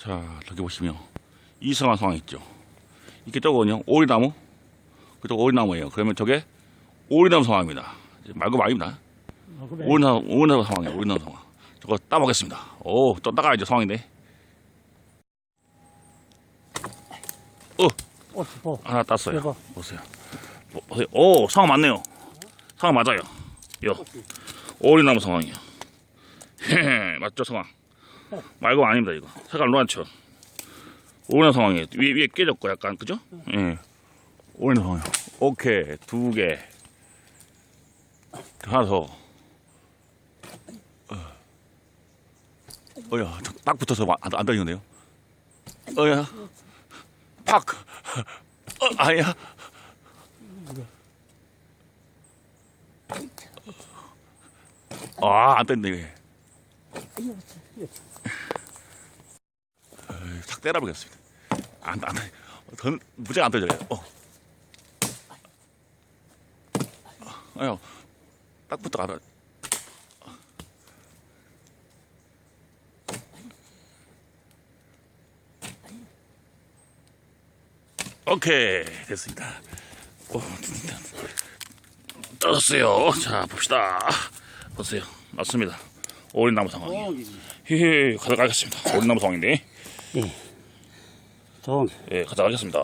자, 저기 보시면 이상한 상황 있죠. 이게 저거는요, 오리나무? 그쪽 오리나무예요. 그러면 저게 오리나무 상황입니다. 말고 말입니다. 아. 오리나무, 오리나무 상황이에요. 오리나무 상황. 저거 따보겠습니다. 오, 또 따가야죠, 상황인데. 어, 어, 어. 하나 땄어요. 대박. 보세요. 보- 보세요. 오, 상황 맞네요. 상황 맞아요. 요. 오리나무 상황이요. 헤헤, 맞죠, 상황? 말고 아닙니다, 이거. 색깔 노랗죠? 오리나무 상황이에요. 위에, 위에 깨졌고, 약간, 그죠? 예. 오리나무 상황이요. 오케이, 두 개. 하나 더. 어. 어야, 저딱 붙어서 안, 안 떨리는데요? 어야. 팍! 어, 아니야. 아, 안 떴네, 이게. 탁 때려보겠습니다. 안, 안, 던, 무지가 안 떠져요. 어. 아유, 딱 붙어 가라. 오케이, 됐습니다. 어, 떠졌어요. 자, 봅시다. 보세요. 맞습니다. 오리나무 상황. 어, 히히, 가져가겠습니다. 오리나무 상황인데. 좋은. 예, 가져가겠습니다.